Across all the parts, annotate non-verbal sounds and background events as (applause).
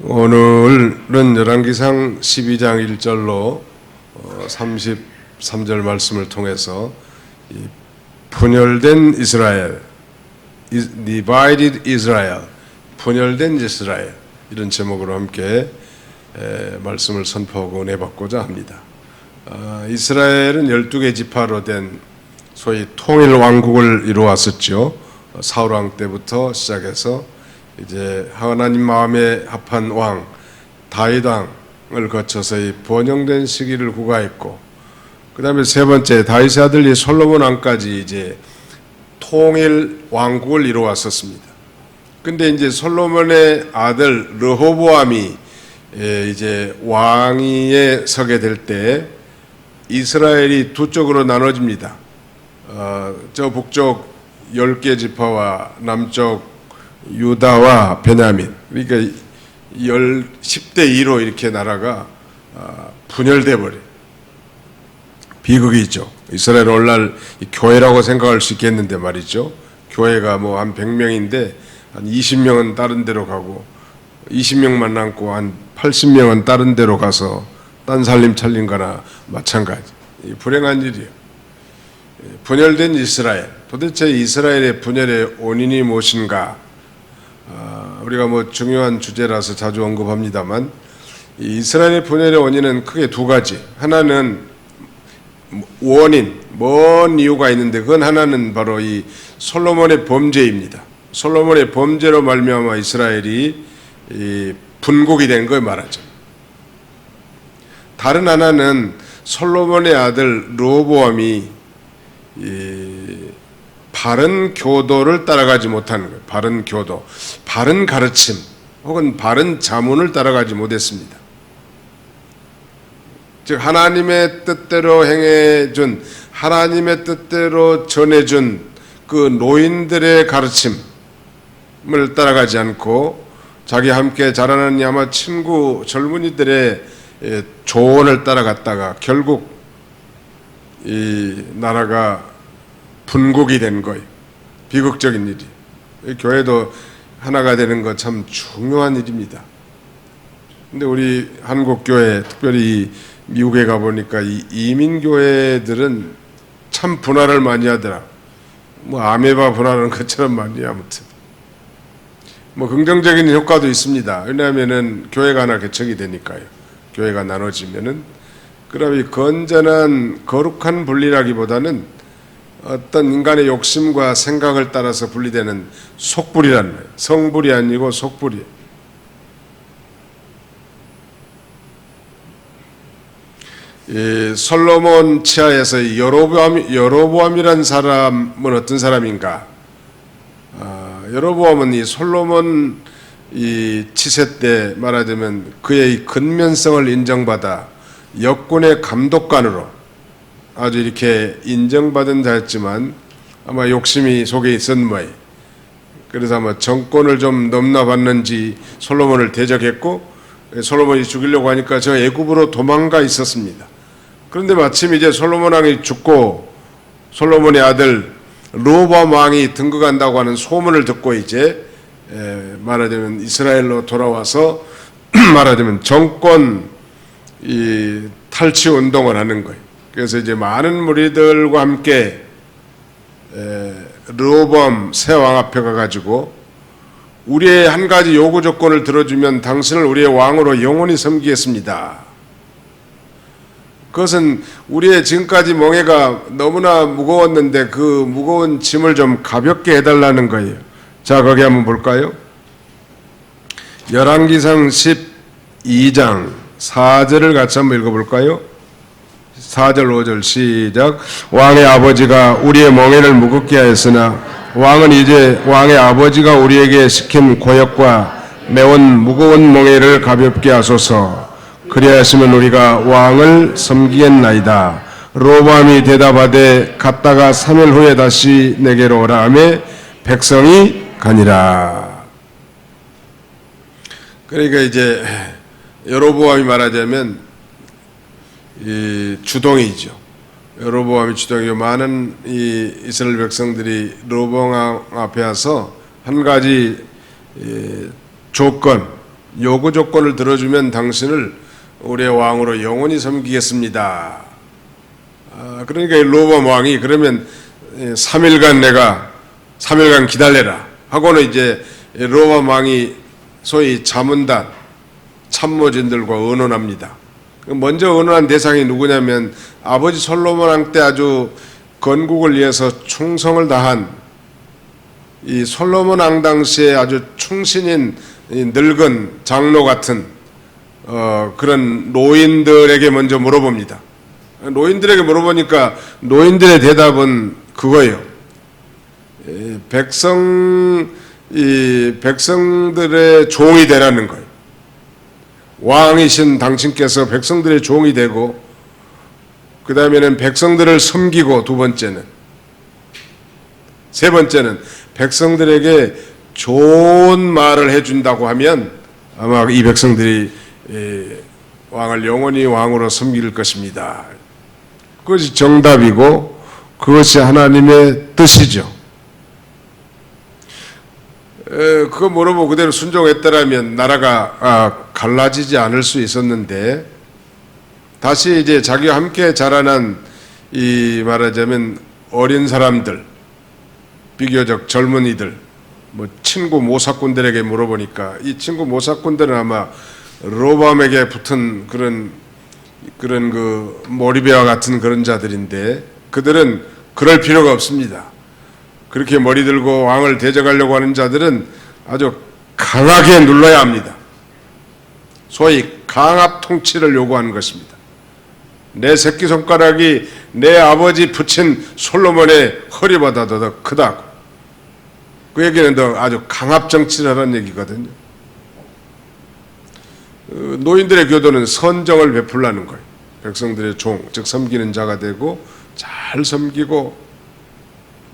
오늘은 열왕기상 12장 1절로 33절 말씀을 통해서 이 분열된 이스라엘, 이- divided Israel, 분열된 이스라엘 이런 제목으로 함께 에, 말씀을 선포하고 내받고자 합니다. 아, 이스라엘은 12개 지파로 된 소위 통일 왕국을 이루었었죠. 어, 사울 왕 때부터 시작해서 이제 하나님 마음에 합한 왕 다윗 왕을 거쳐서 이 번영된 시기를 구가했고 그다음에 세 번째 다윗의 아들이 솔로몬 왕까지 이제 통일 왕국을 이루었었습니다. 근데 이제 솔로몬의 아들 르호보암이 예, 이제 왕위에 서게 될 때 이스라엘이 두 쪽으로 나눠집니다. 어, 저 북쪽 10개 지파와 남쪽 유다와 베냐민 그러니까 열 10대 2로 이렇게 나라가 아, 분열돼 버려. 비극이 있죠. 이스라엘 오늘날 이 교회라고 생각할 수 있겠는데 말이죠. 교회가 뭐 한 100명인데 한 20명은 다른 데로 가고 20명만 남고 한 80명은 다른 데로 가서 딴 살림 차린 거나 마찬가지. 이 불행한 일이에요. 분열된 이스라엘. 도대체 이스라엘의 분열의 원인이 무엇인가? 아, 우리가 뭐 중요한 주제라서 자주 언급합니다만 이 이스라엘의 분열의 원인은 크게 두 가지. 하나는 원인, 먼 이유가 있는데 그건 하나는 바로 이 솔로몬의 범죄입니다. 솔로몬의 범죄로 말미암아 이스라엘이 이 분국이 된 걸 말하죠. 다른 하나는 솔로몬의 아들 르호보암이 이 바른 교도를 따라가지 못하는 거예요. 바른 교도, 바른 가르침 혹은 바른 자문을 따라가지 못했습니다. 즉 하나님의 뜻대로 행해 준 하나님의 뜻대로 전해 준 그 노인들의 가르침을 따라가지 않고 자기 함께 자라는 아마 친구 젊은이들의 예, 조언을 따라갔다가 결국 이 나라가 분국이 된 거예요. 비극적인 일이. 이 교회도 하나가 되는 거 참 중요한 일입니다. 근데 우리 한국 교회 특별히 미국에 가 보니까 이 이민 교회들은 참 분할을 많이 하더라. 뭐 아메바 분할하는 것처럼 많이 아무튼. 뭐 긍정적인 효과도 있습니다. 왜냐하면은 교회가 하나 개척이 되니까요. 교회가 나눠지면은 이 건전한 거룩한 분리라기보다는 어떤 인간의 욕심과 생각을 따라서 분리되는 속불이라는 거예요. 성불이 아니고 속불이. 이 솔로몬 치하에서 여로보암 여로보암이란 사람은 어떤 사람인가? 아, 여로보암은 이 솔로몬 이 치세 때 말하자면 그의 이 근면성을 인정받아 역군의 감독관으로 아주 이렇게 인정받은 자였지만 아마 욕심이 속에 있었는 모양. 그래서 아마 정권을 좀 넘나봤는지 솔로몬을 대적했고 솔로몬이 죽이려고 하니까 저 애굽으로 도망가 있었습니다. 그런데 마침 이제 솔로몬 왕이 죽고 솔로몬의 아들 로밤 왕이 등극한다고 하는 소문을 듣고 이제 에, 말하자면 이스라엘로 돌아와서 (clears throat) 말하자면 정권 이 탈취 운동을 하는 거예요. 그래서 이제 많은 무리들과 함께 에, 르호범 새왕 앞에 가가지고 우리의 한 가지 요구 조건을 들어주면 당신을 우리의 왕으로 영원히 섬기겠습니다. 그것은 우리의 지금까지 멍해가 너무나 무거웠는데 그 무거운 짐을 좀 가볍게 해달라는 거예요. 자, 거기 한번 볼까요? 열왕기상 12장 4절을 같이 한번 읽어볼까요? 4절 5절 시작. 왕의 아버지가 우리의 멍에를 무겁게 하였으나 왕은 이제 왕의 아버지가 우리에게 시킨 고역과 매운 무거운 멍에를 가볍게 하소서. 그리하시면 우리가 왕을 섬기겠나이다. 로밤이 대답하되 갔다가 3일 후에 다시 내게로 오라 하매 백성이 가니라. 그러니까 이제 여로보암이 말하자면 이 주동이죠. 여로보암이 주동이고 많은 이 이스라엘 백성들이 로보암 앞에 와서 한 가지 이 조건 요구 조건을 들어주면 당신을 우리의 왕으로 영원히 섬기겠습니다. 아, 그러니까 이 로밤 왕이 그러면 3일간 내가 3일간 기다려라 하고는 이제 로밤 왕이 소위 자문단 참모진들과 의논합니다. 먼저 의논한 대상이 누구냐면 아버지 솔로몬 왕 때 아주 건국을 위해서 충성을 다한 이 솔로몬 왕 당시에 아주 충신인 이 늙은 장로 같은 어, 그런 노인들에게 먼저 물어봅니다. 노인들에게 물어보니까 노인들의 대답은 그거예요. 에, 백성 이 백성들의 종이 되라는 거예요. 왕이신 당신께서 백성들의 종이 되고 그 다음에는 백성들을 섬기고 두 번째는 세 번째는 백성들에게 좋은 말을 해준다고 하면 아마 이 백성들이 에, 왕을 영원히 왕으로 섬길 것입니다. 그것이 정답이고 그것이 하나님의 뜻이죠. 에, 그거 물어보고 그대로 순종했더라면 나라가 아, 갈라지지 않을 수 있었는데 다시 이제 자기와 함께 자라난 이 말하자면 어린 사람들 비교적 젊은이들 뭐 친구 모사꾼들에게 물어보니까 이 친구 모사꾼들은 아마 로밤에게 붙은 그런 그런 그 모리베와 같은 그런 자들인데 그들은 그럴 필요가 없습니다. 그렇게 머리 들고 왕을 대적하려고 하는 자들은 아주 강하게 눌러야 합니다. 소위 강압 통치를 요구하는 것입니다. 내 새끼손가락이 내 아버지 붙인 솔로몬의 허리보다도 더 크다고. 그 얘기는 더 아주 강압 정치를 하는 얘기거든요. 어, 노인들의 교도는 선정을 베풀라는 거예요. 백성들의 종, 즉 섬기는 자가 되고 잘 섬기고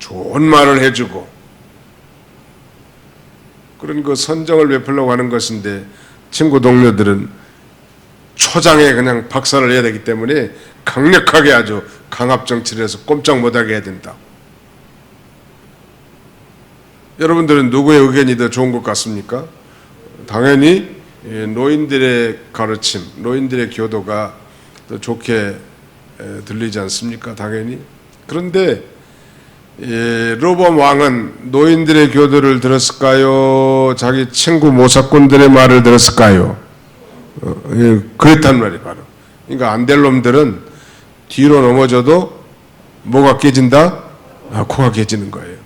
좋은 말을 해주고 그런 그 선정을 베풀려고 하는 것인데 친구 동료들은 초장에 그냥 박살을 내야 되기 때문에 강력하게 아주 강압 정치를 해서 꼼짝 못하게 해야 된다. 여러분들은 누구의 의견이 더 좋은 것 같습니까? 당연히 예, 노인들의 가르침, 노인들의 교도가 더 좋게 에, 들리지 않습니까? 당연히. 그런데 예, 로범 왕은 노인들의 교도를 들었을까요? 자기 친구 모사꾼들의 말을 들었을까요? 어, 예, 그랬단 말이에요, 바로. 그러니까 안될 놈들은 뒤로 넘어져도 뭐가 깨진다? 아, 코가 깨지는 거예요.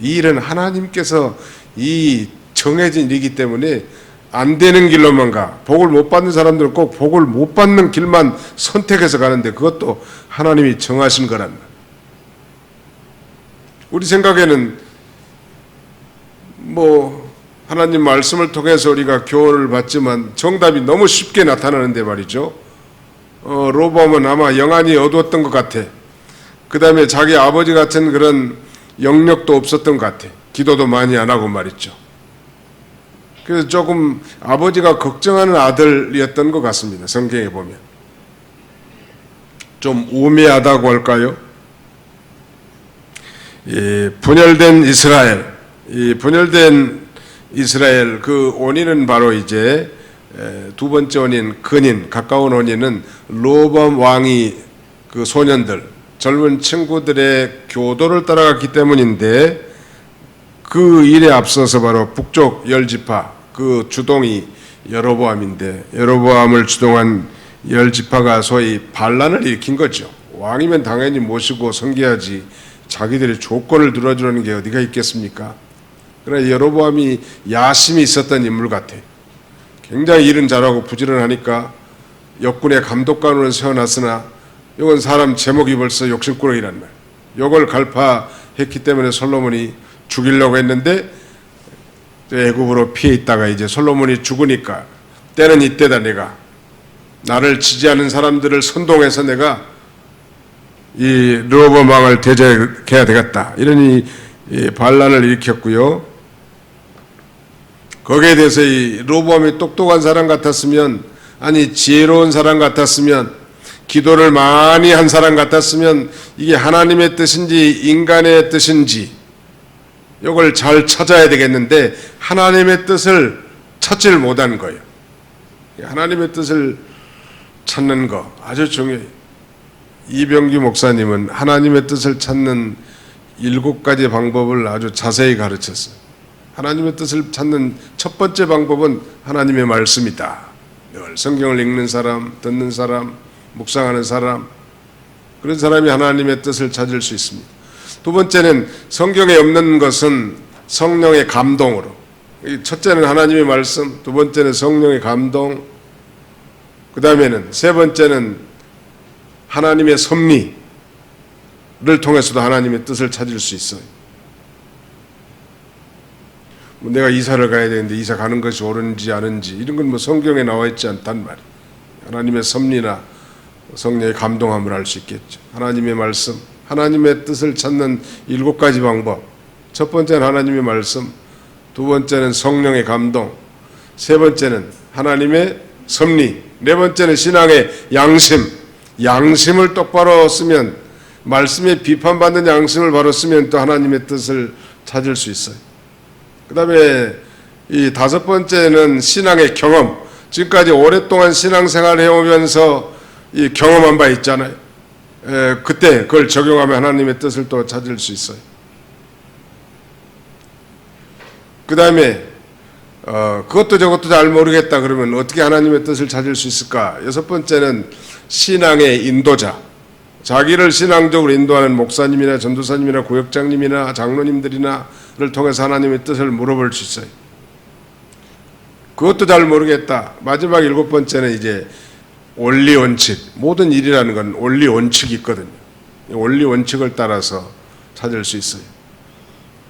이 일은 하나님께서 이 정해진 일이기 때문에 안 되는 길로만 가. 복을 못 받는 사람들은 꼭 복을 못 받는 길만 선택해서 가는데 그것도 하나님이 정하신 거란 말. 우리 생각에는 뭐 하나님 말씀을 통해서 우리가 교훈을 받지만 정답이 너무 쉽게 나타나는데 말이죠. 어, 로범은 아마 영안이 어두웠던 것 같아. 그 다음에 자기 아버지 같은 그런 영역도 없었던 것 같아. 기도도 많이 안 하고 말이죠. 그래서 조금 아버지가 걱정하는 아들이었던 것 같습니다. 성경에 보면. 좀 우매하다고 할까요? 이 분열된 이스라엘, 이 분열된 이스라엘 그 원인은 바로 이제 에, 두 번째 원인, 근인, 가까운 원인은 로밤 왕이 그 소년들, 젊은 친구들의 교도를 따라갔기 때문인데 그 일에 앞서서 바로 북쪽 열 지파 그 주동이 여로보암인데 여로보암을 주동한 열 지파가 소위 반란을 일으킨 거죠. 왕이면 당연히 모시고 섬겨야지 자기들의 조건을 들어주는 게 어디가 있겠습니까? 그러나 여로보암이 야심이 있었던 인물 같아. 굉장히 일은 잘하고 부지런하니까 역군의 감독관으로 세워놨으나 이건 사람 제목이 벌써 욕심꾸러기란 말. 이걸 갈파했기 때문에 솔로몬이 죽이려고 했는데 애굽으로 피해 있다가 이제 솔로몬이 죽으니까 때는 이때다 내가 나를 지지하는 사람들을 선동해서 내가 이 르호보암 왕을 대적해야 되겠다 이런 이 반란을 일으켰고요. 거기에 대해서 이 로보암이 똑똑한 사람 같았으면 아니 지혜로운 사람 같았으면 기도를 많이 한 사람 같았으면 이게 하나님의 뜻인지 인간의 뜻인지 이걸 잘 찾아야 되겠는데 하나님의 뜻을 찾지를 못한 거예요. 하나님의 뜻을 찾는 거 아주 중요해요. 이병규 목사님은 하나님의 뜻을 찾는 일곱 가지 방법을 아주 자세히 가르쳤어요. 하나님의 뜻을 찾는 첫 번째 방법은 하나님의 말씀이다. 늘 성경을 읽는 사람, 듣는 사람, 묵상하는 사람, 그런 사람이 하나님의 뜻을 찾을 수 있습니다. 두 번째는 성경에 없는 것은 성령의 감동으로. 이 첫째는 하나님의 말씀, 두 번째는 성령의 감동, 그 다음에는 세 번째는 하나님의 섭리를 통해서도 하나님의 뜻을 찾을 수 있어요. 뭐 내가 이사를 가야 되는데 이사 가는 것이 옳은지 아닌지 이런 건 뭐 성경에 나와 있지 않단 말이에요. 하나님의 섭리나 성령의 감동함을 알 수 있겠죠. 하나님의 말씀, 하나님의 뜻을 찾는 일곱 가지 방법. 첫 번째는 하나님의 말씀, 두 번째는 성령의 감동, 세 번째는 하나님의 섭리, 네 번째는 신앙의 양심. 양심을 똑바로 쓰면 말씀에 비판받는 양심을 바로 쓰면 또 하나님의 뜻을 찾을 수 있어요. 그 다음에 이 다섯 번째는 신앙의 경험. 지금까지 오랫동안 신앙생활 해오면서 이 경험한 바 있잖아요. 에, 그때 그걸 적용하면 하나님의 뜻을 또 찾을 수 있어요. 그 다음에 어, 그것도 저것도 잘 모르겠다 그러면 어떻게 하나님의 뜻을 찾을 수 있을까? 여섯 번째는 신앙의 인도자. 자기를 신앙적으로 인도하는 목사님이나 전도사님이나 구역장님이나 장로님들이나를 통해서 하나님의 뜻을 물어볼 수 있어요. 그것도 잘 모르겠다. 마지막 일곱 번째는 이제 원리 원칙. 모든 일이라는 건 원리 원칙이 있거든요. 이 원리 원칙을 따라서 찾을 수 있어요.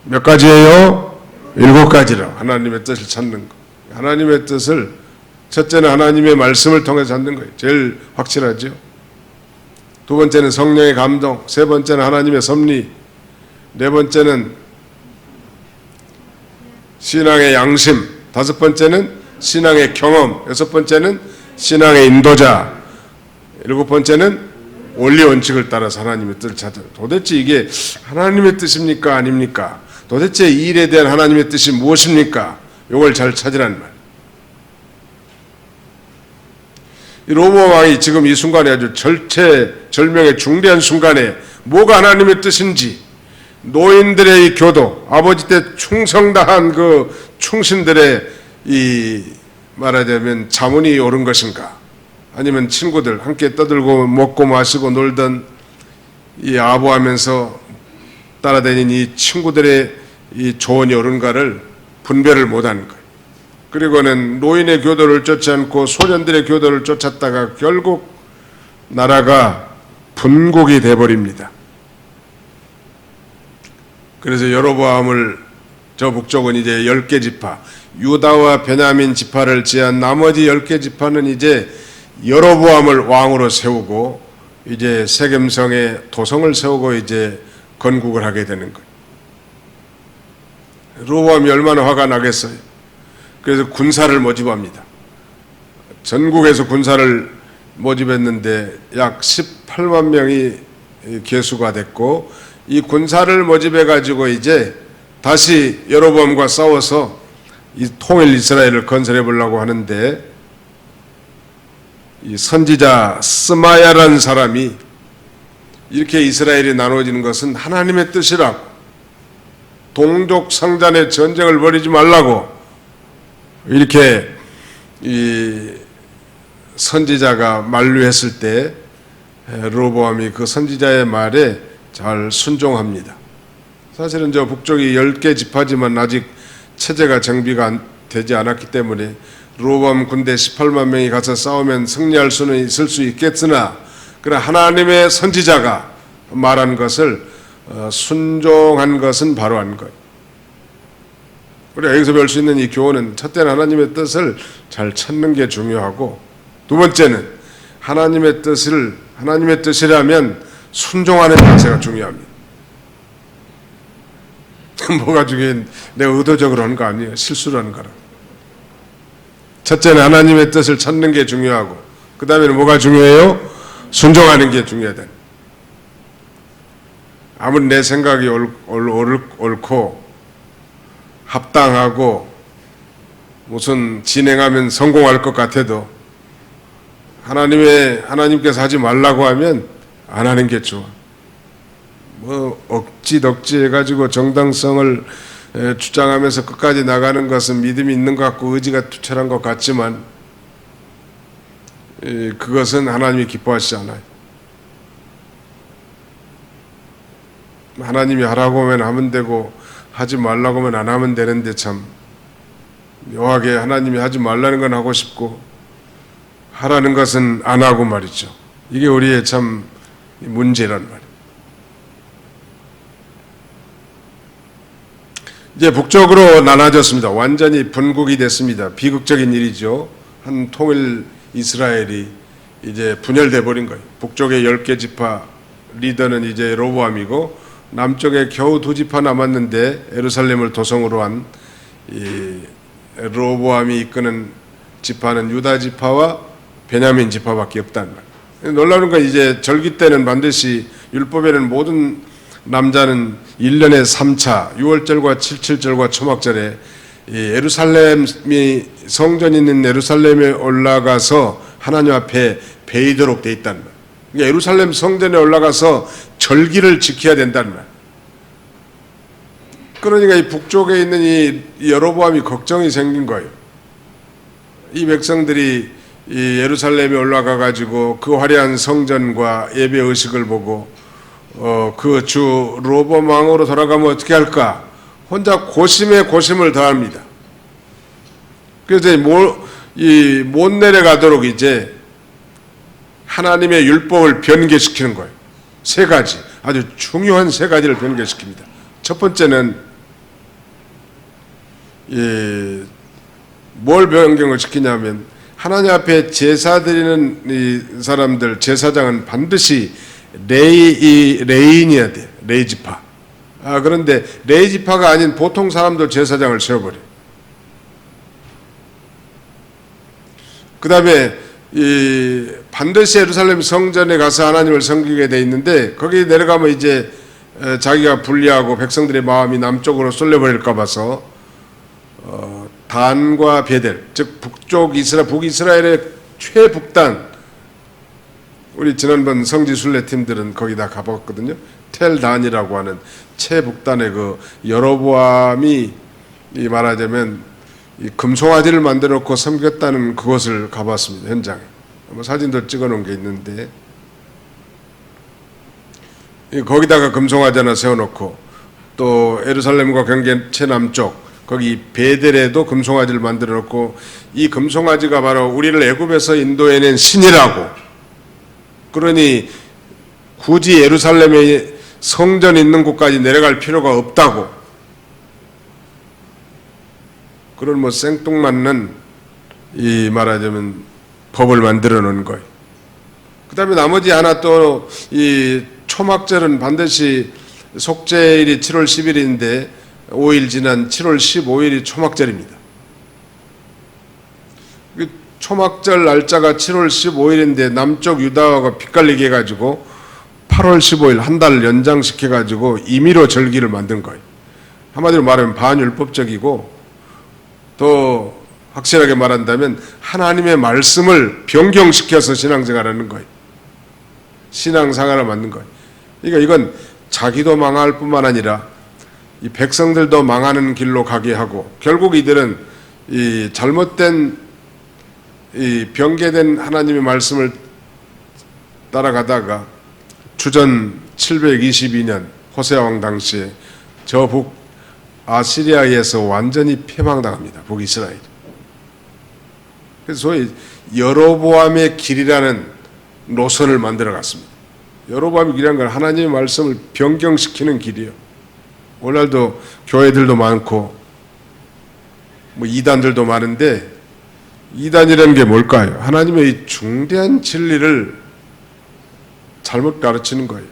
몇 가지예요? 일곱 가지로 하나님의 뜻을 찾는 거. 하나님의 뜻을 첫째는 하나님의 말씀을 통해 찾는 거예요. 제일 확실하죠. 두 번째는 성령의 감동, 세 번째는 하나님의 섭리, 네 번째는 신앙의 양심, 다섯 번째는 신앙의 경험, 여섯 번째는 신앙의 인도자, 일곱 번째는 원리 원칙을 따라서 하나님의 뜻을 찾아. 도대체 이게 하나님의 뜻입니까 아닙니까? 도대체 이 일에 대한 하나님의 뜻이 무엇입니까? 이걸 잘 찾으라는 말. 이 로마 왕이 지금 이 순간에 아주 절체 절명의 중대한 순간에 뭐가 하나님의 뜻인지 노인들의 이 교도 아버지 때 충성 다한 그 충신들의 이 말하자면 자문이 옳은 것인가 아니면 친구들 함께 떠들고 먹고 마시고 놀던 이 아부하면서 따라다니는 이 친구들의 이 조언이 옳은가를 분별을 못한 거예요. 그리고는 노인의 교도를 쫓지 않고 소년들의 교도를 쫓았다가 결국 나라가 분곡이 돼버립니다. 그래서 여로보암을 저 북쪽은 이제 열개 지파 유다와 베냐민 지파를 제한 나머지 열개 지파는 이제 여로보암을 왕으로 세우고 이제 세겜성에 도성을 세우고 이제 건국을 하게 되는 거예요. 로보암이 얼마나 화가 나겠어요. 그래서 군사를 모집합니다. 전국에서 군사를 모집했는데 약 18만 명이 개수가 됐고 이 군사를 모집해 가지고 이제 다시 여로보암과 싸워서 이 통일 이스라엘을 건설해 보려고 하는데 이 선지자 스마야라는 사람이 이렇게 이스라엘이 나눠지는 것은 하나님의 뜻이라고 동족 상잔의 전쟁을 벌이지 말라고 이렇게 이 선지자가 만류했을 때 로보암이 그 선지자의 말에 잘 순종합니다. 사실은 저 북쪽이 10개 지파지만 아직 체제가 정비가 되지 않았기 때문에 로보암 군대 18만 명이 가서 싸우면 승리할 수는 있을 수 있겠으나 그러나 하나님의 선지자가 말한 것을 어, 순종한 것은 바로 한 것. 우리가 여기서 배울 수 있는 이 교훈은 첫째는 하나님의 뜻을 잘 찾는 게 중요하고 두 번째는 하나님의 뜻을 하나님의 뜻이라면 순종하는 자세가 중요합니다. (laughs) 뭐가 중요해? 내가 의도적으로 하는 거 아니에요. 실수로 하는 거라. 첫째는 하나님의 뜻을 찾는 게 중요하고 그 다음에는 뭐가 중요해요? 순종하는 게 중요하다. 아무리 내 생각이 옳, 옳, 옳, 옳고 합당하고 어, 무슨 진행하면 성공할 것 같아도 하나님의 하나님께서 하지 말라고 하면 안 하는 게 좋아. 뭐 억지 덕지 해가지고 정당성을 에, 주장하면서 끝까지 나가는 것은 믿음이 있는 것 같고 의지가 투철한 것 같지만 에, 그것은 하나님이 기뻐하시지 않아요. 하나님이 하라고 하면 하면 되고 하지 말라고 하면 안 하면 되는데 참 묘하게 하나님이 하지 말라는 건 하고 싶고 하라는 것은 안 하고 말이죠. 이게 우리의 참 문제란 말이에요. 이제 북쪽으로 나눠졌습니다. 완전히 분국이 됐습니다. 비극적인 일이죠. 한 통일 이스라엘이 이제 분열돼 버린 거예요. 북쪽의 10개 지파 리더는 이제 로보암이고 남쪽에 겨우 두 지파 남았는데 에루살렘을 도성으로 한이 로보암이 이끄는 지파는 유다 지파와 베냐민 지파밖에 없단 말이에요. 놀라운 건 이제 절기 때는 반드시 율법에는 모든 남자는 1년에 3차 6월절과 77절과 초막절에 이 예루살렘이 성전 있는 예루살렘에 올라가서 하나님 앞에 베이도록 돼 있단 말이에요. 그러니까 예루살렘 성전에 올라가서 절기를 지켜야 된다는 말. 그러니까 이 북쪽에 있는 이 여로보암이 걱정이 생긴 거예요. 이 백성들이 이 예루살렘에 올라가 가지고 그 화려한 성전과 예배 의식을 보고 어, 그 주 로범 왕으로 돌아가면 어떻게 할까? 혼자 고심에 고심을 더합니다. 그래서 이 못 내려가도록 이제 하나님의 율법을 변개시키는 거예요. 세 가지 아주 중요한 세 가지를 변개시킵니다. 첫 번째는 이, 뭘 변경을 시키냐면 하나님 앞에 제사 드리는 이 사람들 제사장은 반드시 레이 레인이어야 돼 레이지파. 아 그런데 레이지파가 아닌 보통 사람들 제사장을 세워버려. 그 다음에 이 반드시 예루살렘 성전에 가서 하나님을 섬기게 돼 있는데 거기 내려가면 이제 에, 자기가 불리하고 백성들의 마음이 남쪽으로 쏠려버릴까 봐서 어, 단과 베델 즉 북쪽 이스라 북이스라엘의 최북단 우리 지난번 성지 순례 팀들은 거기다 가봤거든요. 텔단이라고 하는 최북단의 그 여로보암이 이 말하자면 이 금송아지를 만들어 놓고 섬겼다는 그곳을 가봤습니다. 현장에. 뭐 사진도 찍어 놓은 게 있는데 이 거기다가 금송아지 하나 세워놓고 또 에루살렘과 경계 최남쪽 거기 베델에도 금송아지를 만들어 놓고 이 금송아지가 바로 우리를 애굽에서 인도해낸 신이라고. 그러니 굳이 예루살렘에 성전 있는 곳까지 내려갈 필요가 없다고. 그런 뭐 생뚱맞는 이 말하자면 법을 만들어 놓은 거예요. 그 다음에 나머지 하나 또 이 초막절은 반드시 속죄일이 7월 10일인데 5일 지난 7월 15일이 초막절입니다. 그 초막절 날짜가 7월 15일인데 남쪽 유다가 빗갈리게 해가지고 8월 15일 한 달 연장시켜 가지고 임의로 절기를 만든 거예요. 한마디로 말하면 반율법적이고 또 확실하게 말한다면 하나님의 말씀을 변경시켜서 신앙생활하는 거예요. 신앙생활을 만든 거예요. 그러니까 이건 자기도 망할 뿐만 아니라 이 백성들도 망하는 길로 가게 하고 결국 이들은 이 잘못된 이 변개된 하나님의 말씀을 따라가다가 주전 722년 호세아 왕 당시에 저 북 아시리아에서 완전히 패망당합니다. 북이스라엘. 그래서 소위 여로보암의 길이라는 노선을 만들어 갔습니다. 여로보암의 길이라는 건 하나님의 말씀을 변경시키는 길이에요. 오늘도 교회들도 많고 뭐 이단들도 많은데 이단이라는 게 뭘까요? 하나님의 이 중대한 진리를 잘못 가르치는 거예요.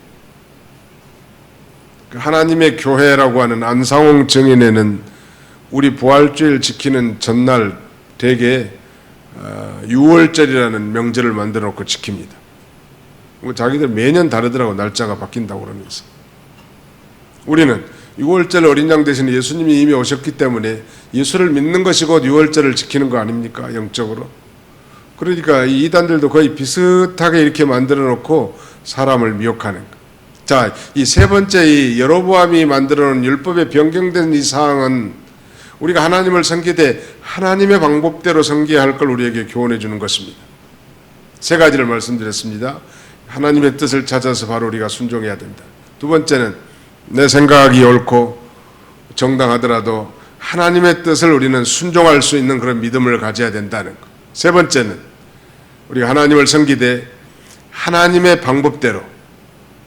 그 하나님의 교회라고 하는 안상홍 정인에는 우리 부활주일 지키는 전날 대개 6월절이라는 명절을 만들어 놓고 지킵니다. 뭐 자기들 매년 다르더라고 날짜가 바뀐다고 그러면서 우리는 6월절 어린 양 대신 예수님이 이미 오셨기 때문에 예수를 믿는 것이 곧 6월절을 지키는 거 아닙니까? 영적으로. 그러니까 이 이단들도 거의 비슷하게 이렇게 만들어 놓고 사람을 미혹하는 거. 자, 이 세 번째 이 여로보암이 만들어 놓은 율법에 변경된 이 사항은 우리가 하나님을 섬기되 하나님의 방법대로 섬겨야 할 걸 우리에게 교훈해 주는 것입니다. 세 가지를 말씀드렸습니다. 하나님의 뜻을 찾아서 바로 우리가 순종해야 된다. 두 번째는 내 생각이 옳고 정당하더라도 하나님의 뜻을 우리는 순종할 수 있는 그런 믿음을 가져야 된다는 것. 세 번째는 우리가 하나님을 섬기되 하나님의 방법대로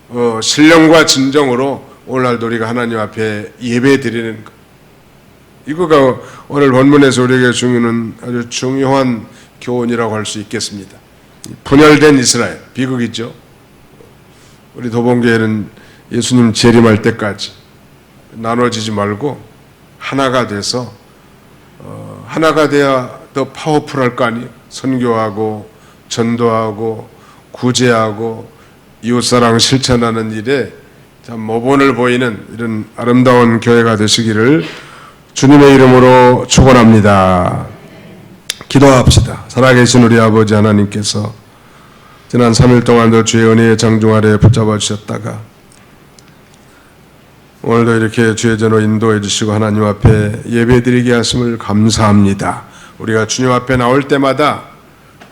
어, 신령과 진정으로 오늘날도 우리가 하나님 앞에 예배 드리는 것. 이거가 오늘 본문에서 우리에게 주는 아주 중요한 교훈이라고 할 수 있겠습니다. 분열된 이스라엘, 비극이죠. 우리 도봉교회는 예수님 재림할 때까지 나눠지지 말고 하나가 돼서 어, 하나가 돼야 더 파워풀할 거 아니에요. 선교하고 전도하고 구제하고 이웃사랑 실천하는 일에 참 모본을 보이는 이런 아름다운 교회가 되시기를 주님의 이름으로 축원합니다. 기도합시다. 살아계신 우리 아버지 하나님께서 지난 3일 동안도 주의 은혜의 장중 아래 붙잡아 주셨다가 오늘도 이렇게 주의 전으로 인도해 주시고 하나님 앞에 예배드리게 하심을 감사합니다. 우리가 주님 앞에 나올 때마다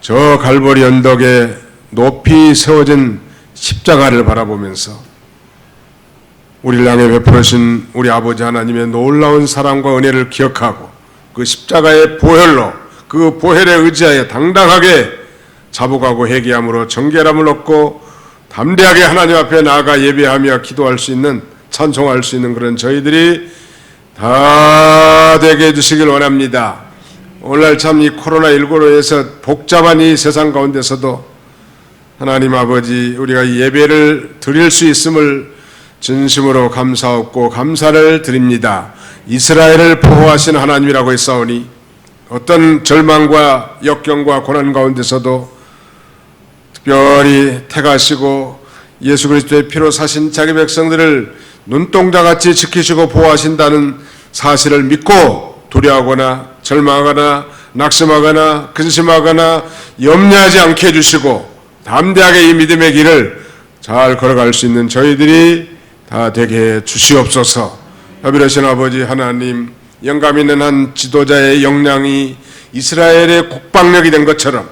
저 갈보리 언덕에 높이 세워진 십자가를 바라보면서 우리를 향해 베풀으신 우리 아버지 하나님의 놀라운 사랑과 은혜를 기억하고 그 십자가의 보혈로 그 보혈에 의지하여 당당하게 자복하고 회개함으로 정결함을 얻고 담대하게 하나님 앞에 나아가 예배하며 기도할 수 있는 찬송할 수 있는 그런 저희들이 다 되게 해주시길 원합니다. 오늘날 참 이 코로나19로 해서 복잡한 이 세상 가운데서도 하나님 아버지 우리가 이 예배를 드릴 수 있음을 진심으로 감사하고 감사를 드립니다. 이스라엘을 보호하신 하나님이라고 했사오니 어떤 절망과 역경과 고난 가운데서도 특별히 택하시고 예수 그리스도의 피로 사신 자기 백성들을 눈동자같이 지키시고 보호하신다는 사실을 믿고 두려워하거나 절망하거나 낙심하거나 근심하거나 염려하지 않게 해주시고 담대하게 이 믿음의 길을 잘 걸어갈 수 있는 저희들이 다 되게 해 주시옵소서. 아비라신 아버지 하나님 영감 있는 한 지도자의 역량이 이스라엘의 국방력이 된 것처럼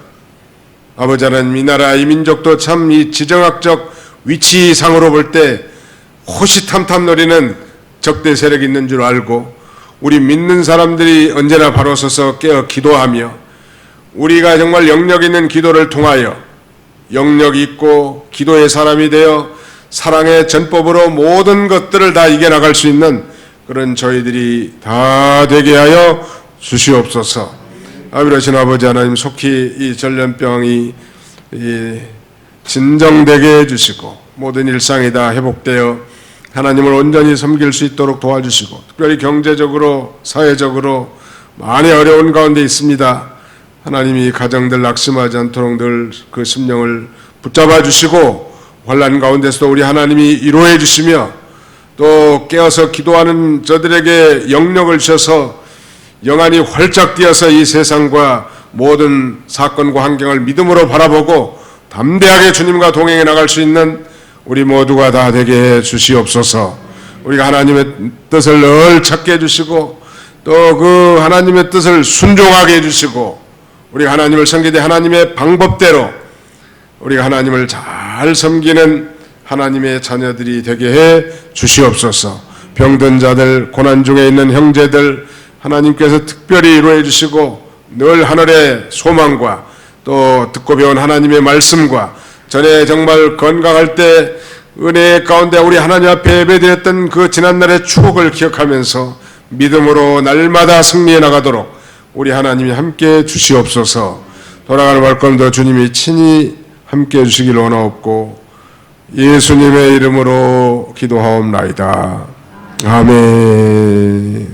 아버지 하나님 이 나라 이 민족도 참 이 지정학적 위치상으로 볼 때 호시탐탐 노리는 적대 세력이 있는 줄 알고 우리 믿는 사람들이 언제나 바로 서서 깨어 기도하며 우리가 정말 영역 있는 기도를 통하여 영역 있고 기도의 사람이 되어 사랑의 전법으로 모든 것들을 다 이겨나갈 수 있는 그런 저희들이 다 되게 하여 주시옵소서. 아비라신 아버지 하나님 속히 이 전염병이 이 진정되게 해주시고 모든 일상이 다 회복되어 하나님을 온전히 섬길 수 있도록 도와주시고 특별히 경제적으로 사회적으로 많이 어려운 가운데 있습니다. 하나님이 가정들 낙심하지 않도록 늘 그 심령을 붙잡아 주시고 환란 가운데서도 우리 하나님이 이루어 주시며 또 깨어서 기도하는 저들에게 영력을 주셔서 영안이 활짝 뛰어서 이 세상과 모든 사건과 환경을 믿음으로 바라보고 담대하게 주님과 동행해 나갈 수 있는 우리 모두가 다 되게 해 주시옵소서. 우리가 하나님의 뜻을 늘 찾게 해주시고 또 그 하나님의 뜻을 순종하게 해주시고 우리가 하나님을 섬기되 하나님의 방법대로 우리가 하나님을 잘 섬기는 하나님의 자녀들이 되게 해 주시옵소서. 병든 자들, 고난 중에 있는 형제들 하나님께서 특별히 이루어 주시고 늘 하늘의 소망과 또 듣고 배운 하나님의 말씀과 전에 정말 건강할 때 은혜 가운데 우리 하나님 앞에 예배드렸던 그 지난날의 추억을 기억하면서 믿음으로 날마다 승리해 나가도록 우리 하나님이 함께 주시옵소서 돌아가는 발걸음도 주님이 친히 함께 해주시길 원하옵고 예수님의 이름으로 기도하옵나이다. 아멘.